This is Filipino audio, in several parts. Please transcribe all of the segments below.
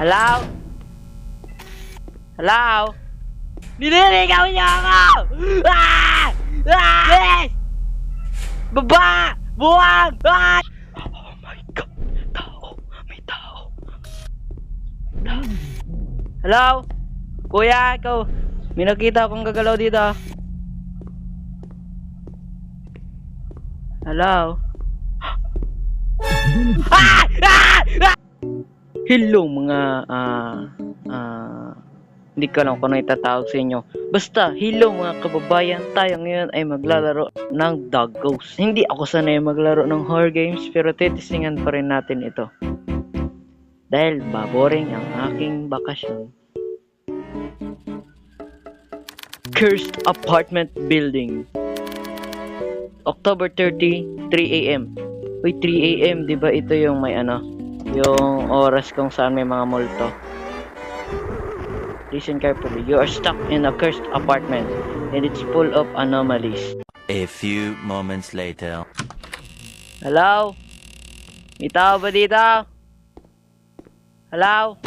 Hello? Hello? Nililigaw niyo ako! Ah! Ah! Yes! Baba! Buwag! Ah! Oh my God! Tao! May tao! Hello? Kuya, ikaw. May nakita akong gagalaw dito. Hello? ah! Ah! Hello mga ah ah hindi ko alam kung ano itatawag sa inyo. Basta, hello mga kababayan, tayo ngayon ay maglalaro ng Dog Ghost. Hindi ako sanay maglaro ng horror games pero titisingan pa rin natin ito. Dahil baboring ang aking bakasyon. Cursed Apartment Building October 30, 3 a.m. Uy, 3 a.m. Di ba ito yung may ano? Yung oras kung saan may mga multo. Listen carefully. You are stuck in a cursed apartment and it's full of anomalies. A few moments later. Hello? May tao ba dito? Hello?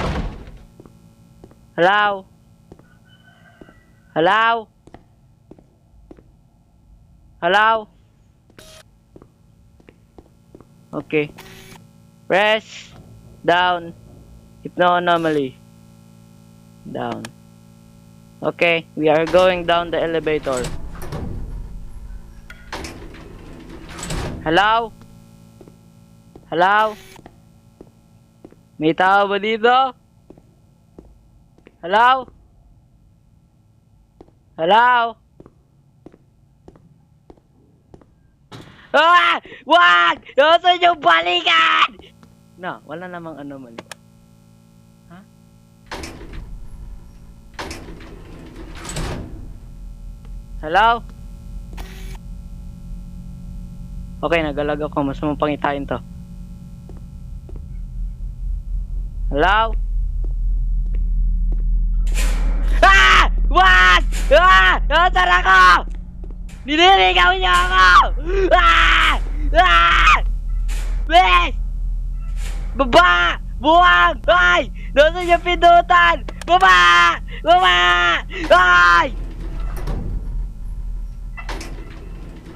Hello? Hello? Hello? Okay. Press down. Hypno anomaly. Down. Okay, we are going down the elevator. Hello? Hello? May tao ba dito? Hello? Hello? Ah! Wag! Nasaan yung balikan? Na, wala namang anomaly. Ha? Hello? Okay, nagalag ako. Mas mapangitain to. Hello? Ah! Wag! Ah! Nasaan ako? Nililigaw niyo ako! Ah! Ah! Baba! Buwag! Ay! Nasaan yung pindutan? Baba! Baba! Ay!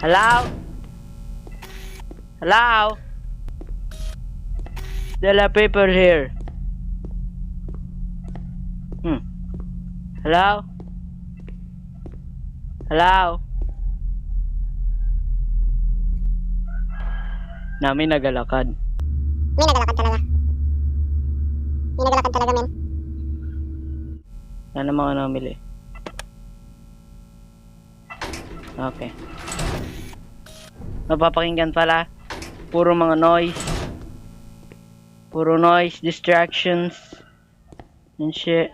Hello? Hello? There are people here. Hmm. Hello? Hello? Namin nagalakad. May nagalakad talaga. May nagalakad talaga, men. Sana mga namili. Okay. Mapapakinggan pala. Puro mga noise. Puro noise, distractions. And shit.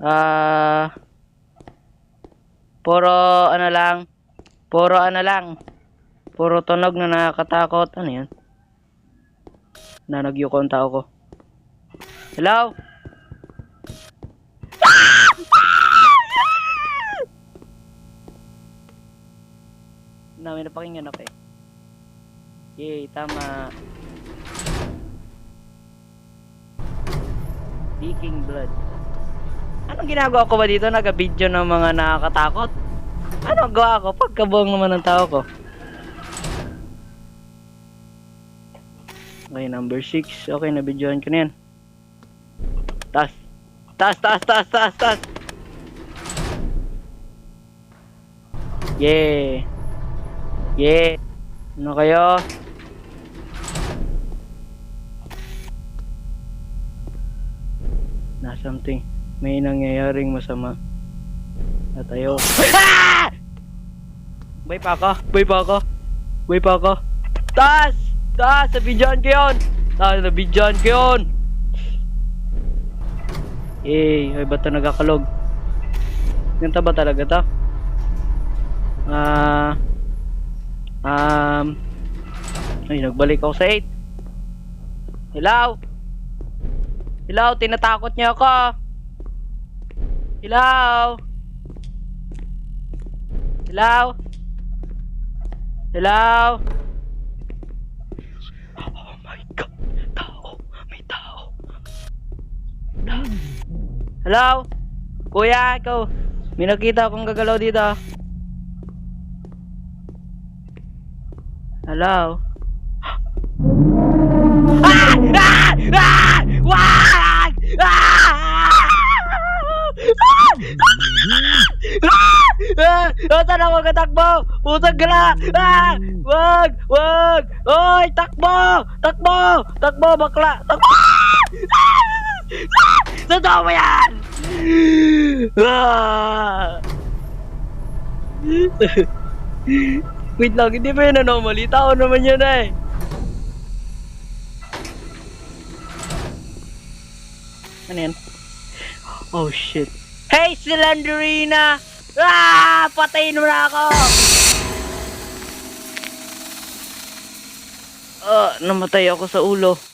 Ah. puro ano lang. Puro ano lang. Puro tunog na nakakatakot. Ano yan? Nanagyuko ang tao ko. Hello? namin napakinggan ako eh. Yay, tama. Leaking blood. Anong ginagawa ko ba dito? Naga-video ng mga nakakatakot? Anong gawa ko? Pagkabuang naman ng tao ko. Okay, number 6. Okay, nabidyohan ko na yan. Tas. Tas, tas, tas, tas, tas. Yeah. Yeah. Ano kayo? Na something. May nangyayaring masama. Na tayo. Ah! Bay pa ako. Bay pa ako. Bay pa ako. Tas! Tas! Nabidyohan ko yun! Tas! Nabidyohan ko yun! Eh, ay ba't ito nagkakalog? Ganito ba talaga to? Ah... Um, ay, nagbalik ako sa 8. Hello? Hello, tinatakot niyo ako. Hello? Hello? Hello? Oh my God. Tao. May tao. Hello? Kuya, ikaw. May nakita akong gagalaw dito. Hello? Ah! Ah! Ah! Wag! Ah! Ah! Ah! Saan ako katakbo? Pusag ka na! Ah! Wag! Wag! Oy! Takbo! Takbo! Takbo, bakla! Takbo! Ah! Ah! Totoo mo yan! Ah! Wait lang, hindi ba yun anomaly? Tao naman yun eh. Ano yan? Oh shit. Hey, Slenderina! Ah! Patayin mo na ako! Ah, namatay ako sa ulo.